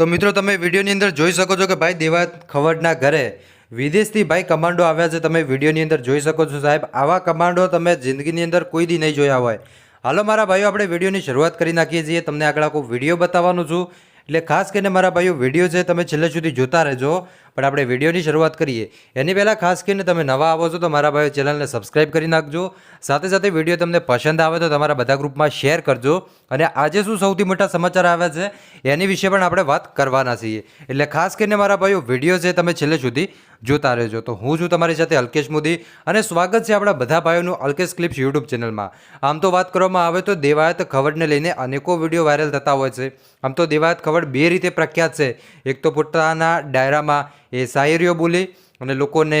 તો મિત્રો, તમે વિડીયોની અંદર જોઈ શકો છો કે ભાઈ દેવાત ખવડના ઘરે વિદેશથી ભાઈ કમાન્ડો આવ્યા છે. તમે વિડીયોની અંદર જોઈ શકો છો સાહેબ, આવા કમાન્ડો તમે જિંદગીની અંદર કોઈ દી નહીં જોયા હોય. હાલો, મારા ભાઈઓ, આપણે વિડીયોની શરૂઆત કરી નાખીએ છીએ. તમને આગળ આખો વીડિયો બતાવવાનું છું. એટલે ખાસ કરીને મારા ભાઈઓ, વીડિયો છે, તમે છેલ્લે સુધી જોતા રહેજો. પણ આપણે વિડીયોની શરૂઆત કરીએ. એની પહેલાં ખાસ કરીને તમે નવા આવો છો તો મારા ભાઈઓ ચેનલને સબસ્ક્રાઈબ કરી નાખજો. સાથે સાથે વીડિયો તમને પસંદ આવે તો તમારા બધા ગ્રુપમાં શેર કરજો. અને આજે શું સૌથી મોટા સમાચાર આવ્યા છે એની વિશે પણ આપણે વાત કરવાના છીએ. એટલે ખાસ કરીને મારા ભાઈઓ, વીડિયો છે તમે છેલ્લે સુધી જોતા રહેજો. તો હું છું તમારી સાથે અલ્કેશ મોદી અને સ્વાગત છે આપણા બધા ભાઈઓનું અલ્કેશ ક્લિપ્સ યુટ્યુબ ચેનલમાં. આમ તો વાત કરવામાં આવે તો દેવાયત ખવડને લઈને અનેકો વીડિયો વાયરલ થતા હોય છે. આમ તો દેવાયત ખવડ બે રીતે પ્રખ્યાત છે. એક તો પોતાના ડાયરામાં એ શાયરીઓ બોલી અને લોકોને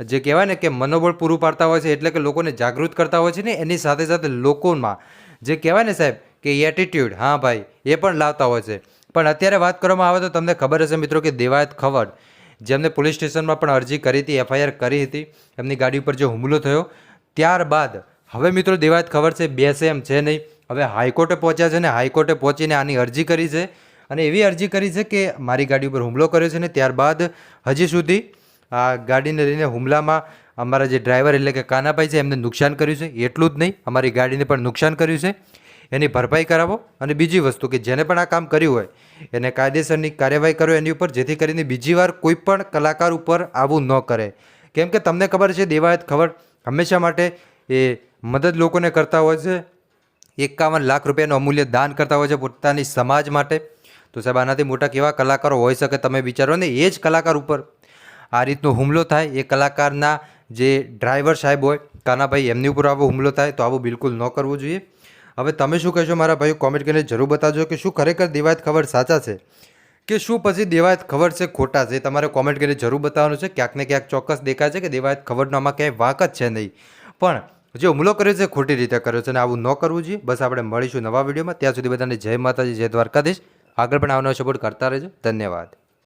જે કહેવાય ને કે મનોબળ પૂરું પાડતા હોય છે, એટલે કે લોકોને જાગૃત કરતા હોય છે ને, એની સાથે સાથે લોકોમાં જે કહેવાય ને સાહેબ કે એટીટ્યૂડ હા ભાઈ, એ પણ લાવતા હોય છે. પણ અત્યારે વાત કરવામાં આવે તો તમને ખબર હશે મિત્રો કે દેવાયત ખવડ જેમને પોલીસ સ્ટેશનમાં પણ અરજી કરી હતી, એફઆઈઆર કરી હતી, એમની ગાડી ઉપર જે હુમલો થયો, ત્યારબાદ હવે મિત્રો દેવાયત ખબર છે, બેસે એમ છે નહીં, હવે હાઈકોર્ટે પહોંચ્યા છે ને, હાઈકોર્ટે પહોંચીને આની અરજી કરી છે અને એવી અરજી કરી છે કે મારી ગાડી ઉપર હુમલો કર્યો છે ને ત્યારબાદ હજી સુધી આ ગાડીને લઈને હુમલામાં અમારા જે ડ્રાઈવર એટલે કે કાનાભાઈ છે, એમને નુકસાન કર્યું છે. એટલું જ નહીં, અમારી ગાડીને પણ નુકસાન કર્યું છે. એની ભરપાઈ કરાવો અને બીજી વસ્તુ કે જેને પણ આ કામ કર્યું હોય, એને કાયદેસરની કાર્યવાહી કરો એની ઉપર, જેથી કરીને બીજી વાર કોઈ પણ કલાકાર ઉપર આવું ન કરે. કેમ કે તમને ખબર છે, દેવાયત ખબર હંમેશા માટે એ મદદ લોકોને કરતા હોય છે. એકાવન લાખ રૂપિયાનું અમૂલ્ય દાન કરતા હોય છે પોતાની સમાજ માટે. તો સાહેબ, આનાથી મોટા કેવા કલાકારો હોઈ શકે તમે વિચારો ને? એ જ કલાકાર ઉપર આ રીતનો હુમલો થાય. એ કલાકારના જે ડ્રાઈવર સાહેબ હોય, કાનાભાઈ, એમની ઉપર આવો હુમલો થાય તો આવું બિલકુલ ન કરવું જોઈએ. હવે તમે શું કહેશો? મારા ભાઈઓ કોમેન્ટ કરીને જરૂર બતાવજો કે શું ખરેખર દેવાયત ખબર સાચા છે કે શું પછી દેવાયત ખબર છે ખોટા છે? તમારે કોમેન્ટ કરીને જરૂર બતાવવાનું છે. ક્યાંક ને ક્યાંક ચોક્કસ દેખાય છે કે દેવાયત ખબરનો આમાં ક્યાંય વાંક જ છે નહીં. પણ જે હુમલો કર્યો છે, ખોટી રીતે કર્યો છે અને આવું ન કરવું જોઈએ. બસ આપણે મળીશું નવા વિડીયોમાં. ત્યાં સુધી બધાને જય માતાજી, જય દ્વારકાધીશ. આગળ પણ આવનાર સપોર્ટ કરતા રહેજો. ધન્યવાદ.